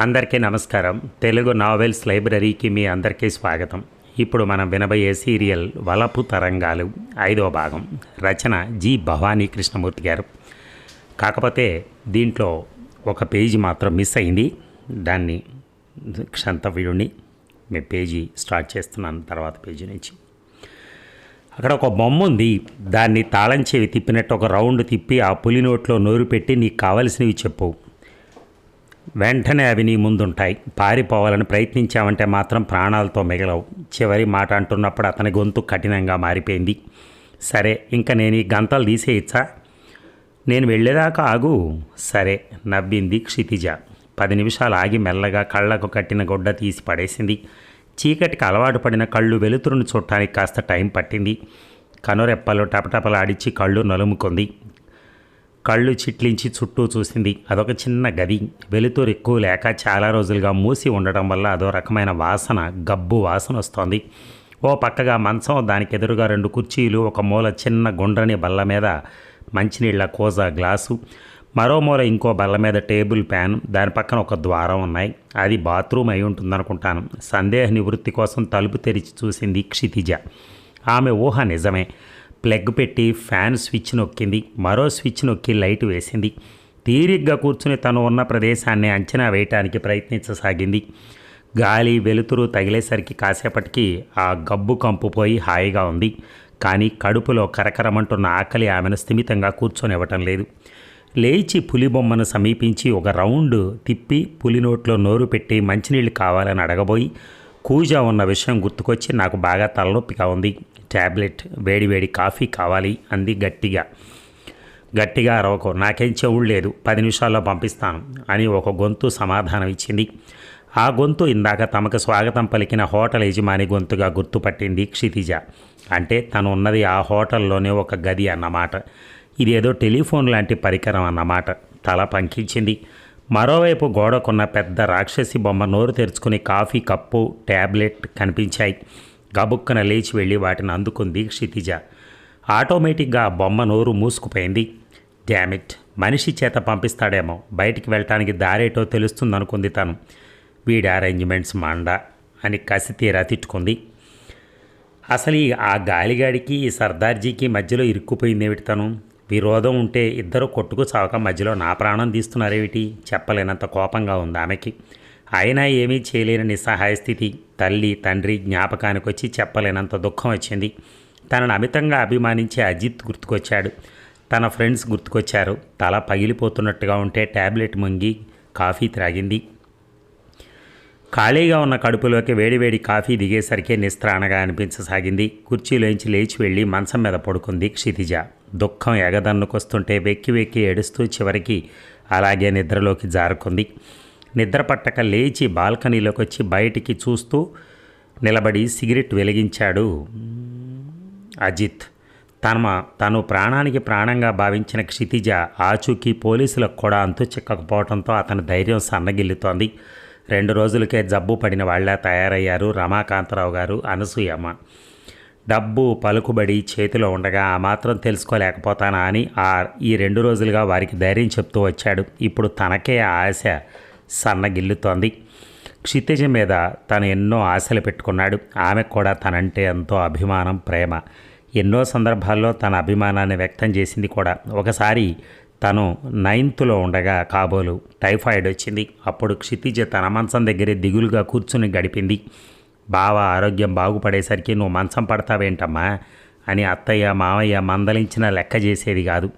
అందరికీ నమస్కారం. తెలుగు నావెల్స్ లైబ్రరీకి మీ అందరికీ స్వాగతం. ఇప్పుడు మనం వినబోయే సీరియల్ వలపు తరంగాలు ఐదవ భాగం. రచన జి. భవానీ కృష్ణమూర్తి గారు. కాకపోతే దీంట్లో ఒక పేజీ మాత్రం మిస్ అయింది. దాన్ని క్షంతవ్యుడిని మీ పేజీ స్టార్ట్ చేస్తున్నాను తర్వాత పేజీ నుంచి. అక్కడ ఒక బొమ్మ ఉంది. దాన్ని తాళం చెవి తిప్పినట్టు ఒక రౌండ్ తిప్పి ఆ పులి నోట్లో నోరు పెట్టి నీకు కావలసినవి చెప్పు. వెంటనే అవి నీ ముందుంటాయి. పారిపోవాలని ప్రయత్నించావంటే మాత్రం ప్రాణాలతో మిగలవు. చివరి మాట అంటున్నప్పుడు అతని గొంతు కఠినంగా మారిపోయింది. సరే ఇంకా నేను ఈ గంతలు తీసేయచ్చా? నేను వెళ్ళేదాకా ఆగు. సరే నవ్వింది క్షితిజ. పది నిమిషాలు ఆగి మెల్లగా కళ్ళకు కట్టిన గుడ్డ తీసి పడేసింది. చీకటికి అలవాటు పడిన కళ్ళు వెలుతురును చూడటానికి కాస్త టైం పట్టింది. కనురెప్పలు టపటపలాడిచ్చి కళ్ళు నలుముకుంది. కళ్ళు చిట్లించి చుట్టూ చూసింది. అదొక చిన్న గది. వెలుతురు ఎక్కువ లేక చాలా రోజులుగా మూసి ఉండటం వల్ల అదో రకమైన వాసన గబ్బు వాసన వస్తోంది. ఓ పక్కగా మంచం దానికి ఎదురుగా రెండు కుర్చీలు ఒక మూల చిన్న గుండ్రని బల్ల మీద మంచినీళ్ళ కోజా గ్లాసు మరో మూల ఇంకో బల్ల మీద టేబుల్ ఫ్యాన్ దాని పక్కన ఒక ద్వారం ఉన్నాయి. అది బాత్రూమ్ అయి ఉంటుందనుకుంటాను. సందేహ నివృత్తి కోసం తలుపు తెరిచి చూసింది క్షితిజ. ఆమె ఊహ నిజమే. ప్లగ్ పెట్టి ఫ్యాన్ స్విచ్ నొక్కింది. మరో స్విచ్ నొక్కి లైట్ వేసింది. తీరిగ్గా కూర్చుని తను ఉన్న ప్రదేశాన్ని అంచనా వేయటానికి ప్రయత్నించసాగింది. గాలి వెలుతురు తగిలేసరికి కాసేపటికి ఆ గబ్బు కంపు పోయి హాయిగా ఉంది. కానీ కడుపులో కరకరమంటున్న ఆకలి ఆమెను స్థిమితంగా కూర్చొనివ్వటం లేదు. లేచి పులి బొమ్మను సమీపించి ఒక రౌండ్ తిప్పి పులి నోట్లో నోరు పెట్టి మంచినీళ్ళు కావాలని అడగబోయి కూజా ఉన్న విషయం గుర్తుకొచ్చి నాకు బాగా తలనొప్పిగా ఉంది. ట్యాబ్లెట్ వేడివేడి కాఫీ కావాలి అంది గట్టిగా. గట్టిగా అరవకు నాకేం చెవుడు లేదు పది నిమిషాల్లో పంపిస్తాను అని ఒక గొంతు సమాధానం ఇచ్చింది. ఆ గొంతు ఇందాక తమకు స్వాగతం పలికిన హోటల్ యజమాని గొంతుగా గుర్తుపట్టింది క్షితిజ. అంటే తను ఉన్నది ఆ హోటల్లోనే ఒక గది అన్నమాట. ఇదేదో టెలిఫోన్ లాంటి పరికరం అన్నమాట. తల పంకించింది. మరోవైపు గోడకున్న పెద్ద రాక్షసి బొమ్మ నోరు తెరుచుకుని కాఫీ కప్పు ట్యాబ్లెట్ కనిపించాయి. గబుక్కన లేచి వెళ్ళి వాటిని అందుకుంది క్షితిజ. ఆటోమేటిక్గా బొమ్మ నోరు మూసుకుపోయింది. డ్యామిట్ మనిషి చేత పంపిస్తాడేమో బయటికి వెళ్ళటానికి దారేటో తెలుస్తుందనుకుంది తను. వీడి అరేంజ్మెంట్స్ మండ అని కసి తీరా తిట్టుకుంది. అసలు ఈ ఆ గాలిగాడికి ఈ సర్దార్జీకి మధ్యలో ఇరుక్కుపోయిందేమిటి తను? విరోధం ఉంటే ఇద్దరు కొట్టుకు చావక మధ్యలో నా ప్రాణం తీస్తున్నారేమిటి? చెప్పలేనంత కోపంగా ఉంది ఆమెకి. అయినా ఏమీ చేయలేని నిస్సహాయ స్థితి. తల్లి తండ్రి జ్ఞాపకానికి వచ్చి చెప్పలేనంత దుఃఖం వచ్చింది. తనను అమితంగా అభిమానించే అజిత్ గుర్తుకొచ్చాడు. తన ఫ్రెండ్స్ గుర్తుకొచ్చారు. తల పగిలిపోతున్నట్టుగా ఉంటే ట్యాబ్లెట్ ముంగి కాఫీ త్రాగింది. ఖాళీగా ఉన్న కడుపులోకి వేడివేడి కాఫీ దిగేసరికి నిస్త్రాణగా అనిపించసాగింది. కుర్చీలోంచి లేచి వెళ్ళి మంచం మీద పడుకుంది క్షితిజ. దుఃఖం ఎగదన్నుకొస్తుంటే వెక్కి వెక్కి ఏడుస్తూ చివరికి అలాగే నిద్రలోకి జారుకుంది. నిద్రపట్టక లేచి బాల్కనీలోకి వచ్చి బయటికి చూస్తూ నిలబడి సిగరెట్ వెలిగించాడు. అజిత్ తన తను ప్రాణానికి ప్రాణంగా భావించిన క్షితిజ ఆచూకీ పోలీసులకు కూడా అంతు చిక్కకపోవడంతో అతని ధైర్యం సన్నగిల్లుతోంది. రెండు రోజులకే జబ్బు పడిన వాళ్ళ తయారయ్యారు రమాకాంతరావు గారు అనసూయమ్మ. డబ్బు పలుకుబడి చేతిలో ఉండగా ఆ మాత్రం తెలుసుకోలేకపోతానా అని ఆ ఈ రెండు రోజులుగా వారికి ధైర్యం చెప్తూ వచ్చాడు. ఇప్పుడు తనకే ఆశ సన్నగిల్లుతోంది. క్షితిజ మీద తను ఎన్నో ఆశలు పెట్టుకున్నాడు. ఆమెకు కూడా తనంటే ఎంతో అభిమానం ప్రేమ. ఎన్నో సందర్భాల్లో తన అభిమానాన్ని వ్యక్తం చేసింది కూడా. ఒకసారి తను నైన్త్లో ఉండగా కాబోలు టైఫాయిడ్ వచ్చింది. అప్పుడు క్షితిజ తన మంచం దగ్గరే దిగులుగా కూర్చుని గడిపింది. బావ ఆరోగ్యం బాగుపడేసరికి నువ్వు మంచం పడతావేంటమ్మా? అని అత్తయ్య మావయ్య మందలించిన లెక్క చేసేది కాదు.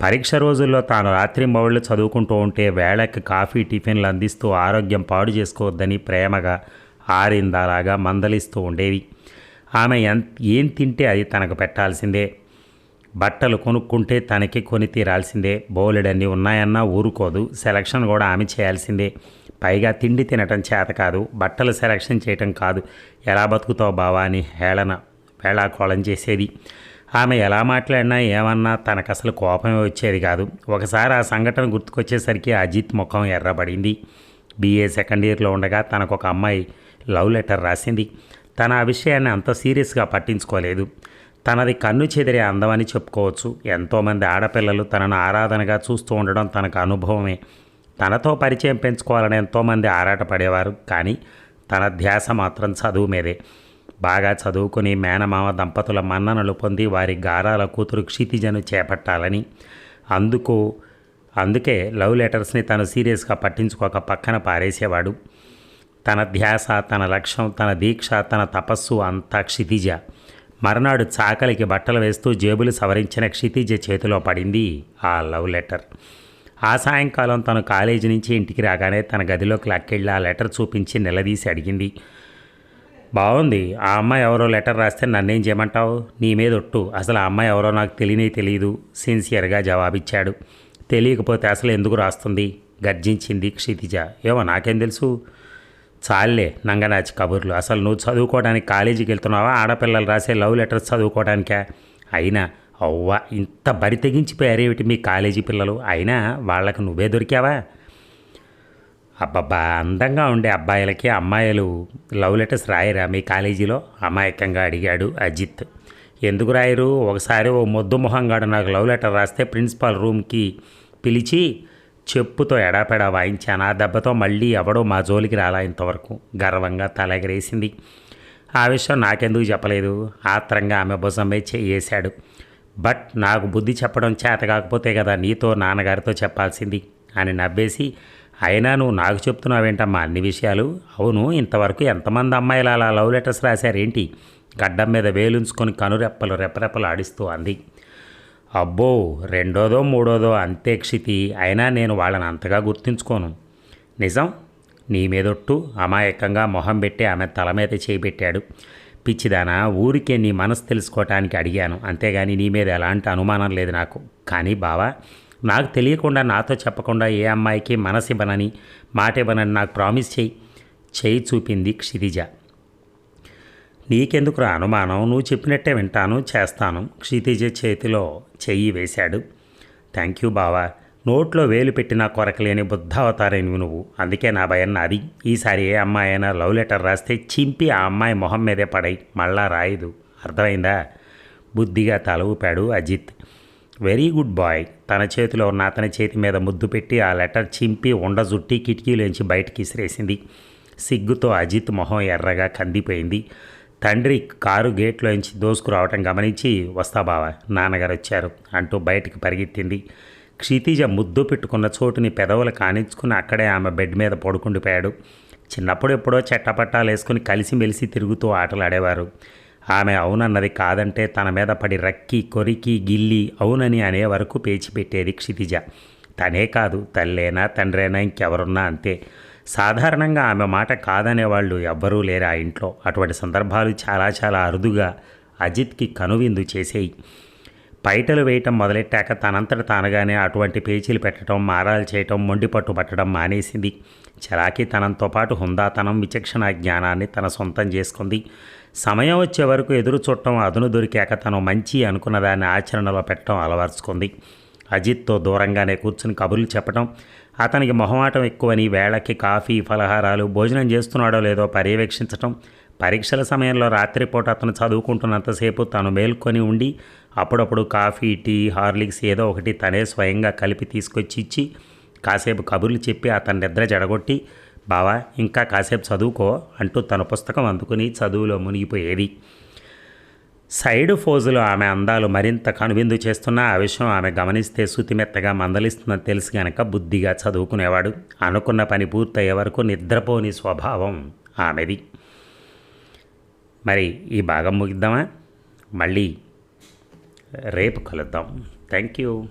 పరీక్ష రోజుల్లో తాను రాత్రింబవళ్ళు చదువుకుంటూ ఉంటే వేళకి కాఫీ టిఫిన్లు అందిస్తూ ఆరోగ్యం పాడు చేసుకోవద్దని ప్రేమగా ఆరిందాలాగా మందలిస్తూ ఉండేది ఆమె ఎంత ఏం తింటే అది తనకు పెట్టాల్సిందే. బట్టలు కొనుక్కుంటే తనకి కొని తీరాల్సిందే. బోలెడన్ని ఉన్నాయన్నా ఊరుకోదు. సెలక్షన్ కూడా ఆమె చేయాల్సిందే. పైగా తిండి తినటం చేత కాదు. బట్టలు సెలక్షన్ చేయటం కాదు. ఎలా బతుకుతావు బావా అని హేళన వేళాకోళం చేసేది. ఆమె ఎలా మాట్లాడినా ఏమన్నా తనకు అసలు కోపమే వచ్చేది కాదు. ఒకసారి ఆ సంఘటన గుర్తుకొచ్చేసరికి అజిత్ ముఖం ఎర్రబడింది. బీఏ సెకండ్ ఇయర్లో ఉండగా తనకు ఒక అమ్మాయి లవ్ లెటర్ రాసింది. తన ఆ విషయాన్ని అంత సీరియస్గా పట్టించుకోలేదు. తనది కన్ను చెదిరే అందమని చెప్పుకోవచ్చు. ఎంతోమంది ఆడపిల్లలు తనను ఆరాధనగా చూస్తూ ఉండడం తనకు అనుభవమే. తనతో పరిచయం పెంచుకోవాలని ఎంతోమంది ఆరాటపడేవారు. కానీ తన ధ్యాస మాత్రం చదువు మీదే. బాగా చదువుకుని మేనమామ దంపతుల మన్ననలు పొంది వారి గారాల కూతురు క్షితిజను చేపట్టాలని. అందుకు అందుకే లవ్ లెటర్స్ని తను సీరియస్గా పట్టించుకోక పక్కన పారేసేవాడు. తన ధ్యాస తన లక్ష్యం తన దీక్ష తన తపస్సు అంతా క్షితిజ. మర్నాడు చాకలికి బట్టలు వేస్తూ జేబులు సవరించిన క్షితిజ చేతిలో పడింది ఆ లవ్ లెటర్. ఆ సాయంకాలం తను కాలేజీ నుంచి ఇంటికి రాగానే తన గదిలోకి లక్కెళ్ళి ఆ లెటర్ చూపించి నిలదీసి అడిగింది. బాగుంది ఆ అమ్మాయి ఎవరో లెటర్ రాస్తే నన్నేం చేయమంటావు? నీ మీద ఒట్టు. అసలు ఆ అమ్మాయి ఎవరో నాకు తెలియనే తెలియదు సిన్సియర్గా జవాబిచ్చాడు. తెలియకపోతే అసలు ఎందుకు రాస్తుంది? గర్జించింది క్షితిజ. ఏమో నాకేం తెలుసు? చాలే నంగనాచి కబుర్లు. అసలు నువ్వు చదువుకోవడానికి కాలేజీకి వెళ్తున్నావా? ఆడపిల్లలు రాసే లవ్ లెటర్స్ చదువుకోవడానికే? అయినా అవ్వ ఇంత బరి తెగించిపోయారేమిటి మీ కాలేజీ పిల్లలు? అయినా వాళ్ళకి నువ్వే దొరికావా? అబ్బబ్బా అందంగా ఉండే అబ్బాయిలకి అమ్మాయిలు లవ్ లెటర్స్ రాయరా? మీ కాలేజీలో అమాయకంగా అడిగాడు అజిత్. ఎందుకు రాయరు? ఒకసారి ఓ మొద్దు మొహంగాడు నాకు లవ్ లెటర్ రాస్తే ప్రిన్సిపాల్ రూమ్కి పిలిచి చెప్పుతో ఎడాపెడా వాయించాను. ఆ దెబ్బతో మళ్ళీ ఎవడో మా జోలికి రాలా ఇంతవరకు. గర్వంగా తలెగరేసింది. ఆ విషయం నాకెందుకు చెప్పలేదు? ఆత్రంగా ఆమె భుజమే చేసాడు బట్ నాకు బుద్ధి చెప్పడం చేత కాకపోతే కదా నీతో నాన్నగారితో చెప్పాల్సింది అని నవ్వేసి అయినా నువ్వు నాకు చెప్తున్నావేంటమ్మా అన్ని విషయాలు? అవును ఇంతవరకు ఎంతమంది అమ్మాయిలు అలా లవ్ లెటర్స్ రాశారేంటి? గడ్డం మీద వేలుంచుకొని కనురెప్పలు రెప్పరెప్పలు ఆడిస్తూ అంది. అబ్బో రెండోదో మూడోదో అంతే క్షితి అయినా నేను వాళ్ళని అంతగా గుర్తుంచుకోను. నిజం? నీ మీదొట్టు అమాయకంగా మొహం పెట్టి ఆమె తల మీద చేయిబెట్టాడు పిచ్చిదానా ఊరికే నీ మనసు తెలుసుకోవటానికి అడిగాను. అంతేగాని నీ మీద ఎలాంటి అనుమానం లేదు నాకు. కానీ బావా నాకు తెలియకుండా నాతో చెప్పకుండా ఏ అమ్మాయికి మనసివ్వనని ఇవ్వనని మాట ఇవ్వనని నాకు ప్రామిస్ చేయి చేయి చూపింది క్షితిజ. నీకెందుకురా అనుమానం? నువ్వు చెప్పినట్టే వింటాను చేస్తాను క్షితిజ చేతిలో చెయ్యి వేశాడు. థ్యాంక్ యూ బావా. నోట్లో వేలు పెట్టినా కొరకలేని బుద్ధావతారైనవి నువ్వు. అందుకే నా భయం నాది. ఈసారి ఏ అమ్మాయి అయినా లవ్ లెటర్ రాస్తే చింపి ఆ అమ్మాయి మొహం మీదే పడై మళ్ళా రాయదు. అర్థమైందా? బుద్ధిగా తల ఊపాడు అజిత్. వెరీ గుడ్ బాయ్ తన చేతిలో ఉన్న అతని చేతి మీద ముద్దు పెట్టి ఆ లెటర్ చింపి ఉండజుట్టి కిటికీలోంచి బయటికి ఇసిరేసింది. సిగ్గుతో అజిత్ మొహం ఎర్రగా కందిపోయింది. తండ్రి కారు గేట్లోంచి దోసుకురావటం గమనించి వస్తా బావా నాన్నగారు వచ్చారు అంటూ బయటికి పరిగెత్తింది. క్షితిజ ముద్దు పెట్టుకున్న చోటుని పెదవులు కానించుకుని అక్కడే ఆమె బెడ్ మీద పడుకుండిపోయాడు. చిన్నప్పుడు ఎప్పుడో చెట్టపట్టాలు వేసుకుని కలిసిమెలిసి తిరుగుతూ ఆటలాడేవారు. ఆమె అవునన్నది కాదంటే తన మీద పడి రక్కి కొరికి గిల్లి అవునని అనే వరకు పేచి పెట్టేది క్షితిజ. తనే కాదు తల్లేనా తండ్రేనా ఇంకెవరున్నా అంతే. సాధారణంగా ఆమె మాట కాదనేవాళ్ళు ఎవ్వరూ లేరు ఆ ఇంట్లో? అటువంటి సందర్భాలు చాలా చాలా అరుదుగా అజిత్కి కనువిందు చేసేయి. పైటలు వేయటం మొదలెట్టాక తనంతట తానుగానే అటువంటి పేచీలు పెట్టడం మారాలు చేయటం మొండి పట్టు పట్టడం మానేసింది. చలాకీ తనంతో పాటు హుందాతనం విచక్షణ జ్ఞానాన్ని తన సొంతం చేసుకుంది. సమయం వచ్చే వరకు ఎదురు చూడటం అదును దొరికాక తను మంచి అనుకున్న దాన్ని ఆచరణలో పెట్టడం అలవర్చుకుంది. అజిత్తో దూరంగానే కూర్చుని కబుర్లు చెప్పడం అతనికి మొహమాటం ఎక్కువని వేళకి కాఫీ ఫలహారాలు భోజనం చేస్తున్నాడో లేదో పర్యవేక్షించటం పరీక్షల సమయంలో రాత్రిపూట అతను చదువుకుంటున్నంతసేపు తను మేల్కొని ఉండి అప్పుడప్పుడు కాఫీ టీ హార్లిక్స్ ఏదో ఒకటి తనే స్వయంగా కలిపి తీసుకొచ్చి ఇచ్చి కాసేపు కబుర్లు చెప్పి అతని నిద్ర జడగొట్టి బావా ఇంకా కాసేపు చదువుకో అంటూ తన పుస్తకం అందుకుని చదువులో మునిగిపోయేది. సైడ్ ఫోజులో ఆమె అందాలు మరింత కనువిందు చేస్తున్న ఆ విషయం ఆమె గమనిస్తే శుతిమెత్తగా మందలిస్తుందని తెలిసి గనక బుద్ధిగా చదువుకునేవాడు. అనుకున్న పని పూర్తయ్యే వరకు నిద్రపోని స్వభావం ఆమెది. మరి ఈ భాగం ముగిద్దామా? మళ్ళీ రేపు కలుద్దాం. Thank you